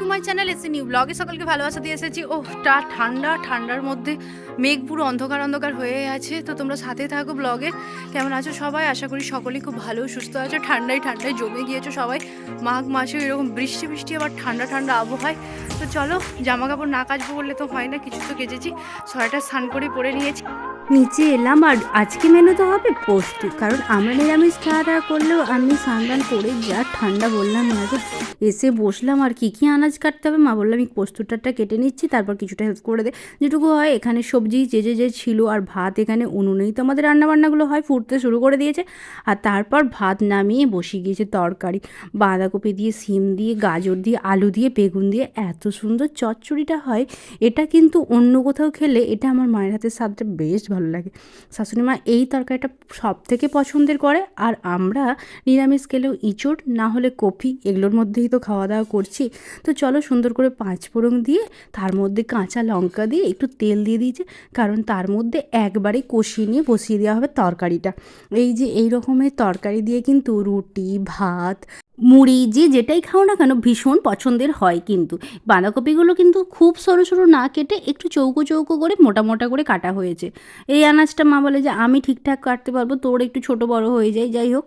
Two my channel এসে new ব্লগে সকলকে ভালোবাসা দিয়ে এসেছি। ও টা ঠান্ডা, ঠান্ডার মধ্যে মেঘ পুরো অন্ধকার অন্ধকার হয়ে আছে। তো তোমরা সাথে থাকো ব্লগে কেমন আছো সবাই? আশা করি সকলেই খুব ভালো, সুস্থ আছো। ঠান্ডায় ঠান্ডায় জমে গিয়েছো সবাই। মাঘ মাসে এরকম বৃষ্টি বৃষ্টি, আবার ঠান্ডা ঠান্ডা আবহাওয়ায়। তো চলো, জামা কাপড় না কাচবো বললে তো হয় না, কিছু তো কেচেছি। সোয়েটার স্নান করে পরে নিয়েছি। নিচে এলাম আর আজকে মেনু তো হবে পোস্ত। কারণ আমরা নিরামিষ খাওয়া দাওয়া করলেও আমি স্নান করে যা ঠান্ডা বললাম আগে এসে বসলাম আর কি কি আনাজ কাটতে হবে। মা বললাম আমি পোস্তটারটা কেটে নিচ্ছি, তারপর কিছুটা হেল্প করে দে। যেটুকু হয়, এখানে সবজি যে যে যে ছিল আর ভাত, এখানে উনুনেই তো আমাদের রান্নাবান্নাগুলো হয়, ফুটতে শুরু করে দিয়েছে। আর তারপর ভাত নামিয়ে বসিয়ে গিয়েছে তরকারি। বাঁধাকপি দিয়ে, সিম দিয়ে, গাজর দিয়ে, আলু দিয়ে, বেগুন দিয়ে, এত সুন্দর চচ্চড়িটা হয়, এটা কিন্তু অন্য কোথাও খেলে এটা আমার মায়ের হাতের স্বাদটা বেশ ভালো লাগে। শাশুড়ি মা এই তরকারিটা সব থেকে পছন্দের করে। আর আমরা নিরামিষ খেলেও ইঁচড়, না হলে কফি এগুলোর মধ্যেই তো খাওয়া দাওয়া করছি। তো চলো সুন্দর করে পাঁচ ফোড়ন দিয়ে, তার মধ্যে কাঁচা লঙ্কা দিয়ে একটু তেল দিয়ে দিয়েছে। কারণ তার মধ্যে একবারে কষিয়ে নিয়ে বসিয়ে দেওয়া হবে তরকারিটা। এই যে এই রকমের তরকারি দিয়ে কিন্তু রুটি, ভাত মুড়ি, যে যেটাই খাও না কেন ভীষণ পছন্দের হয় কিন্তু। বাঁধাকপিগুলো কিন্তু খুব সরু সরু না কেটে একটু চৌকো চৌকো করে মোটা মোটা করে কাটা হয়েছে। এই আনাজটা মা বলে যে, আমি ঠিকঠাক কাটতে পারব, তোর একটু ছোট বড় হয়ে যায় যাই হোক।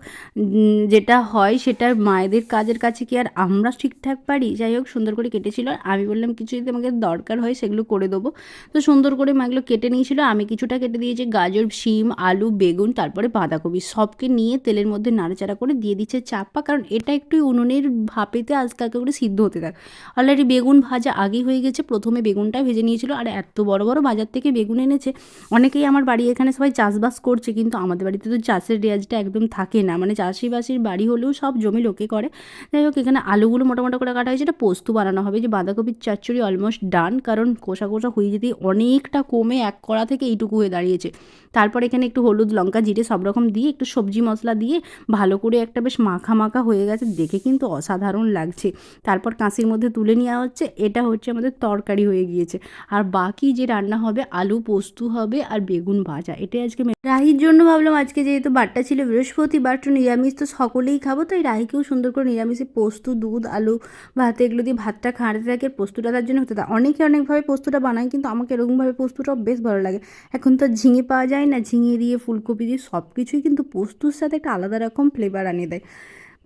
যেটা হয় সেটা মায়েদের কাজের কাছে কি আর আমরা ঠিকঠাক পারি? যাই হোক, সুন্দর করে কেটেছিল। আমি বললাম, কিছু যদি আমাকে দরকার হয় সেগুলো করে দেবো। তো সুন্দর করে মাগুলো কেটে নিয়েছিল। আমি কিছুটা কেটে দিয়েছি, গাজর, শিম, আলু, বেগুন, তারপরে বাঁধাকপি। সবকে নিয়ে তেলের মধ্যে নাড়াচাড়া করে দিয়ে দিচ্ছে চাপা কারণ এটা একটু উনুনের ভাপেতে আস্তে আস্তে করে সিদ্ধ হতে থাকে অলরেডি বেগুন ভাজা আগেই হয়ে গেছে, প্রথমে বেগুনটা ভেজে নিয়েছিল। আর এত বড় বড় বাজার থেকে বেগুন এনেছে, অনেকেই আমার বাড়ি এখানে সবাই চাষবাস করছে, কিন্তু আমাদের বাড়িতে তো চাষের রেয়াজটা একদম থাকে না। মানে চাষিবাসির বাড়ি হলেও সব জমি লোকে করে। যাই হোক, এখানে আলুগুলো মোটামোটা করে কাটা হয়েছে। এটা পোস্ত বানানো হবে। যে বাঁধাকপির চচ্চড়ি অলমোস্ট ডান কারণ কষা কষা হয়ে যেতেই অনেকটা কমে এক কড়া থেকে এইটুকু হয়ে দাঁড়িয়েছে। তারপর এখানে একটু হলুদ, লঙ্কা, জিরে সব রকম দিয়ে একটু সবজি মশলা দিয়ে ভালো করে একটা বেশ মাখা মাখা হয়ে গেছে। দেখে কিন্তু অসাধারণ লাগছে। তারপর কাঁচির মধ্যে তুলে নেওয়া হচ্ছে। এটা হচ্ছে আমাদের তরকারি হয়ে গিয়েছে। আর বাকি যে রান্না হবে, আলু পোস্ত হবে আর বেগুন ভাজা। এটাই আজকে রাহির জন্য ভাবলাম আজকে যেহেতু বারটা ছিল, বৃহস্পতিবার তো নিরামিষ তো সকলেই খাব। তাই রাহিকেও সুন্দর করে নিরামিষে পোস্ত, দুধ, আলু, ভাত এগুলো দিয়ে ভাতটা খাঁড়তে থাকে। পোস্তটা তার জন্য হতে থাকে। অনেকে অনেকভাবে পোস্তটা বানায়, কিন্তু আমাকে এরকমভাবে পোস্তটাও বেশ ভালো লাগে। এখন তো ঝিঙে পাওয়া যায় না। ঝিঙে দিয়ে, ফুলকপি দিয়ে সব কিছুই কিন্তু পোস্তর সাথে একটা আলাদা রকম ফ্লেভার আনিয়ে দেয়।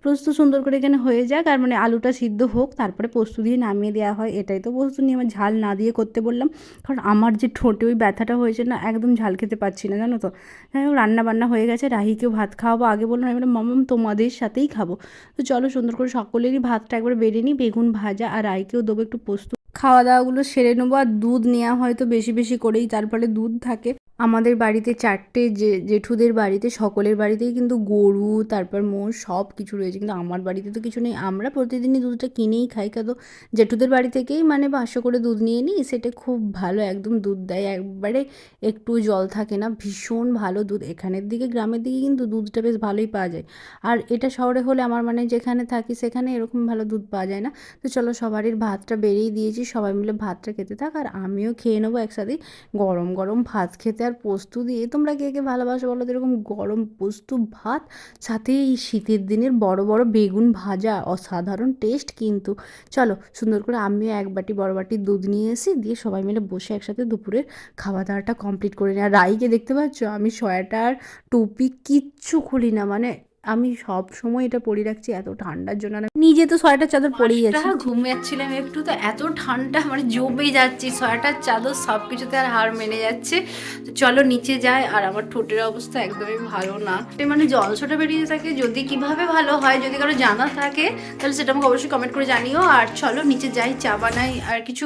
পোস্ত সুন্দর করে এখানে হয়ে যাক আর মানে আলুটা সিদ্ধ হোক, তারপরে পোস্ত দিয়ে নামিয়ে দেওয়া হয়, এটাই তো পোস্ত নিয়ে আমার ঝাল না দিয়ে করতে বললাম। কারণ আমার যে ঠোঁটে ওই ব্যথাটা হয়েছে না, একদম ঝাল খেতে পারছি না, জানো তো। যাই হোক রান্না বান্না হয়ে গেছে, রাহিকেও ভাত খাওয়াবো, আগে বললাম এবার মামাম তোমাদের সাথেই খাব। তো চলো সুন্দর করে সকলেরই ভাতটা একবার বেড়ে নিই, বেগুন ভাজা আর রাহিকেও দেবো একটু পোস্ত। খাওয়া দাওয়াগুলো সেরে নেব, আর দুধ নেওয়া হয়তো বেশি বেশি করেই তারপরে দুধ থাকে। আমাদের বাড়িতে চারটে যে জেঠুদের বাড়িতে, সকলের বাড়িতেই কিন্তু গরু, তারপর মোষ সব কিছু রয়েছে। কিন্তু আমার বাড়িতে তো কিছু নেই। আমরা প্রতিদিনই দুধটা কিনেই খাই, কেন জেঠুদের বাড়ি থেকেই মানে পাঁচশো করে দুধ নিয়ে নিই, সেটা খুব ভালো, একদম দুধ দেয়। একবারে একটু জল থাকে না, ভীষণ ভালো দুধ। এখানের দিকে, গ্রামের দিকে কিন্তু দুধটা বেশ ভালোই পাওয়া যায়। আর এটা শহরে হলে আমার মানে যেখানে থাকি, সেখানে এরকম ভালো দুধ পাওয়া যায় না। তো চলো, সবারই ভাতটা বেরিয়ে দিয়েছি, সবাই মিলে ভাতটা খেতে থাক। আর আমিও খেয়ে নেব একসাথে গরম গরম ভাত খেতে। আর পোস্ত দিয়ে তোমরা কে কে ভালোবাসো বলো এরকম গরম পোস্ত ভাত, সাথে এই শীতের দিনের বড় বড় বেগুন ভাজা, অসাধারণ টেস্ট কিন্তু। চলো সুন্দর করে আমিও এক বাটি বড় বাটি দুধ নিয়ে এসে দিয়ে সবাই মিলে বসে একসাথে দুপুরের খাওয়া দাওয়াটা কমপ্লিট করে নিই। আর রাইকে দেখতে পাচ্ছ? আমি সোয়েটার টুপি কিচ্ছু খুলি না মানে আমি সব সময় এটা পরে রাখছি এত ঠান্ডার জন্য না নিজে তো সোয়েটার চাদর পরেই আছি পাঁচটা ঘুমিয়েছিলাম একটু তো এত ঠান্ডা মানে জমে যাচ্ছি সোয়েটার চাদর সব কিছুতে আর হার মেনে যাচ্ছে। তো চলো নিচে যায় আর আমার ঠোঁটের অবস্থা একদমই ভালো না। মানে জল ছোটা বেরিয়ে থাকে যদি কীভাবে ভালো হয় যদি কারও জানা থাকে তাহলে সেটা আমাকে অবশ্যই কমেন্ট করে জানিও। আর চলো নিচে যাই চা বানাই আর কিছু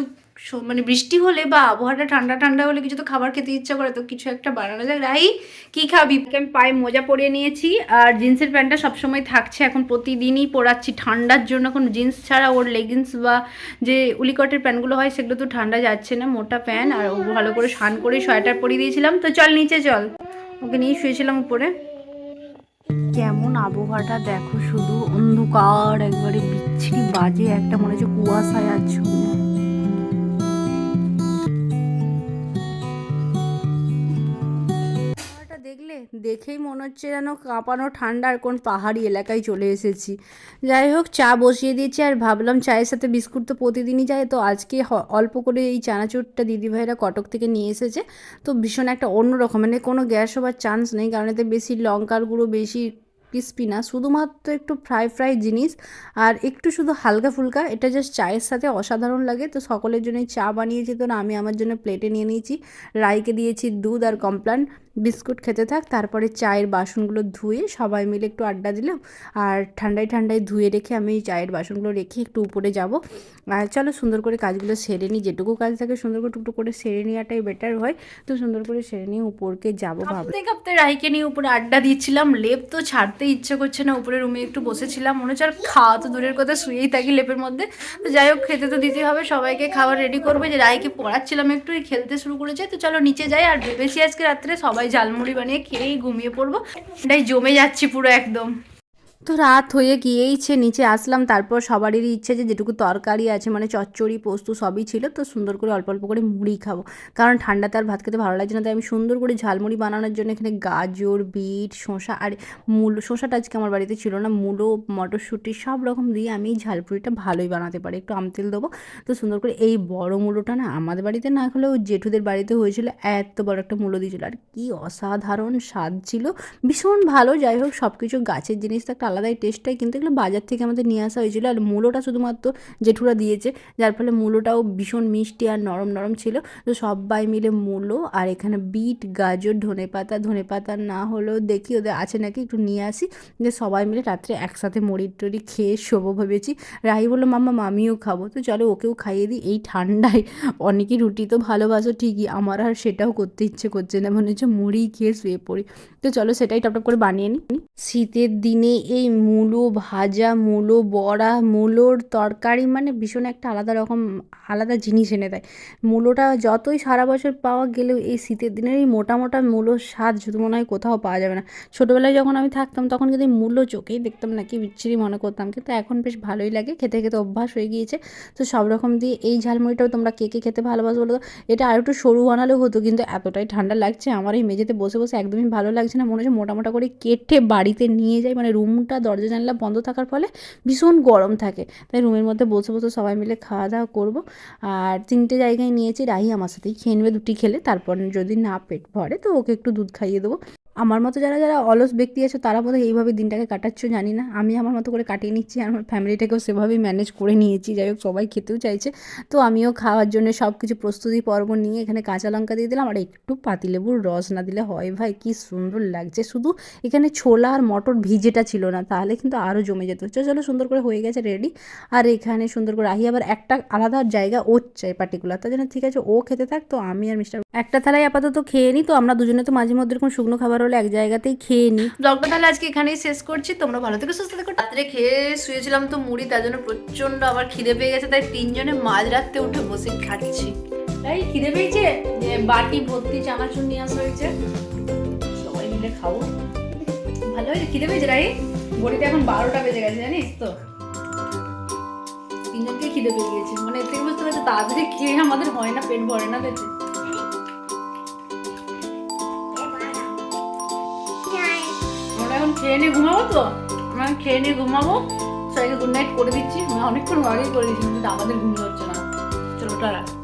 মানে বৃষ্টি হলে বা আবহাওয়াটা ঠান্ডা ঠান্ডা হলে কিছু তো খাবার খেতে ইচ্ছা করে তো কিছু একটা বানানো যায় রাই কি খাবি? আমি পায়ে মোজা পরিয়ে নিয়েছি আর জিন্সের প্যান্টটা সবসময় থাকছে। এখন প্রতিদিনই পরাচ্ছি ঠান্ডার জন্য এখন জিন্স ছাড়া ওর লেগিংস বা যে উলিকটের প্যান্টগুলো হয় সেগুলো তো ঠান্ডা যাচ্ছে না মোটা প্যান্ট। আর ও ভালো করে স্নান করে সোয়েটার পরিয়ে দিয়েছিলাম। তো চল নিচে চল। ওকে নিয়ে শুয়েছিলাম উপরে। কেমন আবহাওয়াটা দেখো শুধু অন্ধকার একবারে বিচ্ছিরি বাজে একটা মনে হচ্ছে কুয়াশায় আছো। দেখেই মনে হচ্ছে যেন কাঁপানো ঠান্ডা আর কোন পাহাড়ি এলাকায় চলে এসেছি। যাই হোক, চা বসিয়ে দিয়েছি আর ভাবলাম চায়ের সাথে বিস্কুট তো প্রতিদিনই যায়। তো আজকে অল্প করে এই চানাচুরটা দিদিভাইরা কটক থেকে নিয়ে এসেছে। তো ভীষণ একটা অন্যরকম মানে কোনো গ্যাস হবার চান্স নেই, কারণ এতে বেশি লঙ্কার গুঁড়ো, বেশি ক্রিস্পি না। শুধুমাত্র একটু ফ্রাই ফ্রাই জিনিস আর একটু শুধু হালকা ফুলকা, এটা জাস্ট চায়ের সাথে অসাধারণ লাগে। তো সকলের জন্যই চা বানিয়েছি, তো না আমি আমার জন্য প্লেটে নিয়ে নিয়েছি। রাইকে দিয়েছি দুধ আর কমপ্লান। বিস্কুট খেতে থাক, তারপরে চায়ের বাসনগুলো ধুয়ে সবাই মিলে একটু আড্ডা দিলাম। আর ঠান্ডায় ঠান্ডায় ধুয়ে রেখে আমি চায়ের বাসনগুলো রেখে একটু উপরে যাব। আর চলো সুন্দর করে কাজগুলো সেরে নিই। যেটুকু কাজ থাকে সুন্দর করে টুকটুক করে সেরে নেওয়াটাই বেটার হয়। তো সুন্দর করে সেরে নিয়ে উপরকে যাব ভাবতে কাঁপতে রাইকে নিয়ে উপরে আড্ডা দিচ্ছিলাম। লেপ তো ছাড়তে ইচ্ছে করছে না। উপরে রুমে একটু বসেছিলাম। মনে হচ্ছে আর খাওয়া তো দূরের কথা, শুয়েই থাকি লেপের মধ্যে। তো যাই হোক, খেতে তো দিতে হবে। সবাইকে খাবার রেডি করবে। যে রাইকে পড়াচ্ছিলাম একটু খেলতে শুরু করেছে। তো চলো নিচে যাই। আর ভেবেছি আজকে রাত্রে সবাই ঝালমুড়ি বানিয়ে খেয়েই ঘুমিয়ে পড়ব। এটাই জমে যাচ্ছি পুরো একদম। তো রাত হয়ে গিয়েইছে, নিচে আসলাম, তারপর সবারই ইচ্ছে যে যেটুকু তরকারি আছে মানে চচ্চড়ি, পোস্ত সবই ছিল, তো সুন্দর করে অল্প অল্প করে মুড়ি খাব। কারণ ঠান্ডাতে আর ভাত খেতে ভালো লাগছে না, তাই আমি সুন্দর করে ঝালমুড়ি বানানোর জন্য এখানে গাজর, বিট, শসা আর মূলো, শসাটা আজকে আমার বাড়িতে ছিল না, মূলো, মটরশুঁটি সব রকম দিয়ে আমি ঝালপুরিটা ভালোই বানাতে পারি। একটু আমতেল দেবো, তো সুন্দর করে এই বড় মূলোটা না আমাদের বাড়িতে না হলেও জেঠুদের বাড়িতে হয়েছিল, এত বড় একটা মূলো দিয়েছিল। আর কি অসাধারণ স্বাদ ছিল, ভীষণ ভালো, যাই হোক সব কিছু গাছের জিনিস তো একটা আলাদাই টেস্ট হয়, কিন্তু এগুলো বাজার থেকে আমাদের নিয়ে আসা হয়েছিল। আর মূলোটা শুধুমাত্র জেঠুরা দিয়েছে, যার ফলে মূলোটাও ভীষণ মিষ্টি আর নরম নরম ছিল। তো সবাই মিলে মূলো আর এখানে বিট, গাজর, ধনে পাতা ধনে পাতা না হলেও দেখি ওদের আছে নাকি, একটু নিয়ে আসি। যে সবাই মিলে রাত্রে একসাথে মুড়ি টড়ি খেয়ে শোবো ভেবেছি। রাহি বলল, মাম্মা, মামিও খাব। তো চলো ওকেও খাইয়ে দিই। এই ঠান্ডায় অনেকে রুটি তো ভালোবাসো, ঠিকই। আমার আর সেটাও করতে ইচ্ছে করছে না, মনে হচ্ছে মুড়ি খেয়ে শুয়ে পড়ি। তো চলো সেটাই টপ টপ করে বানিয়ে নিই শীতের দিনে এই মূলো ভাজা, মূলো বড়া, মূলোর তরকারি মানে ভীষণ একটা আলাদা রকম, আলাদা জিনিস এনে দেয়। মূলোটা যতই সারা বছর পাওয়া গেলেও এই শীতের দিনের এই মোটা মোটা মূলোর স্বাদ শুধু মনে হয় কোথাও পাওয়া যাবে না। ছোটোবেলায় যখন আমি থাকতাম তখন কিন্তু মূল্য চোখেই দেখতাম না কি বিচ্ছিরি মনে করতাম। কিন্তু এখন বেশ ভালোই লাগে, খেতে খেতে অভ্যাস হয়ে গিয়েছে। তো সব রকম দিয়ে এই ঝালমুড়িটাও তোমরা কে কে খেতে ভালোবাসো বলো এটা আর একটু সরু বানালেও হতো কিন্তু এতটাই ঠান্ডা লাগছে। আমার এই মেঝেতে বসে বসে একদমই ভালো লাগছে না। মনে হচ্ছে মোটা মোটা করে কেটে বাড়িতে নিয়ে যাই মানে রুমটা, দরজা, জানলা বন্ধ থাকার ফলে ভীষণ গরম থাকে। তাই রুমের মধ্যে বসে বসে সবাই মিলে খাওয়া দাওয়া করব। আর তিনটে জায়গায় নিয়েছি, রাহি আমার সাথেই খেয়ে নেবে দুটি খেলে। তারপর যদি না পেট ভরে, তো ওকে একটু দুধ খাইয়ে দেবো। আমার মতো যারা যারা অলস ব্যক্তি আছে, তারা বোধহয় এইভাবে দিনটাকে কাটাচ্ছ, জানি না। আমি আমার মতো করে কাটিয়ে নিচ্ছি, আর আমার ফ্যামিলিটাকেও সেভাবেই ম্যানেজ করে নিয়েছি। যাই হোক, সবাই খেতেও চাইছে। তো আমিও খাওয়ার জন্য সব কিছু প্রস্তুতি পর্ব নিয়ে এখানে কাঁচা লঙ্কা দিয়ে দিলাম, আর একটু পাতিলেবুর রস না দিলে হয়। ভাই, কি সুন্দর লাগছে। শুধু এখানে ছোলা আর মটর ভিজেটা ছিল না, তাহলে কিন্তু আরও জমে যেত। চলো সুন্দর করে হয়ে গেছে রেডি আর এখানে সুন্দর করে আহি আবার একটা আলাদা জায়গা ওর চাই পার্টিকুলার তার জন্য ঠিক আছে, ও খেতে থাক, তো আমি আর মিস্টার একটা থালায় আপাতত খেয়ে নিই তো আমরা দুজনে তো মাঝে মধ্যে এরকম শুকনো খাবার হলে এক জায়গাতেই খেয়ে নিই ব্লগটা তাহলে আজকে এখানেই শেষ করছি। তোমরা ভালো থেকে সুস্থ থেকো। রাত্রে খেয়ে শুয়েছিলাম তো মুড়ি তার জন্য প্রচণ্ড আবার খিদে পেয়ে গেছে তাই তিনজনে মাঝ রাত্রে উঠে বসে খাচ্ছি। তাই খিদে পেয়েছে? যে বাটি ভর্তি চানাচুর নিয়ে আসা হয়েছে। সবাই মিলে খাব ভালো হয়েছে? খিদে পেয়েছে রাই ঘড়িতে এখন বারোটা বেজে গেছে জানিস তো? তিনজনকে খিদে পেয়ে গেছে। মানে এর থেকে বুঝতে পারছে? তাড়াতাড়ি খেয়ে আমাদের হয় না পেট ভরে না পেটে এখন খেয়ে নিয়ে ঘুমাবো তো? আমরা খেয়ে নিয়ে ঘুমাবো। সবাইকে গুড নাইট করে দিচ্ছি। আমরা অনেকক্ষণ আগেই করে দিচ্ছি কিন্তু আমাদের ঘুম হচ্ছে না। চলো, টাটা।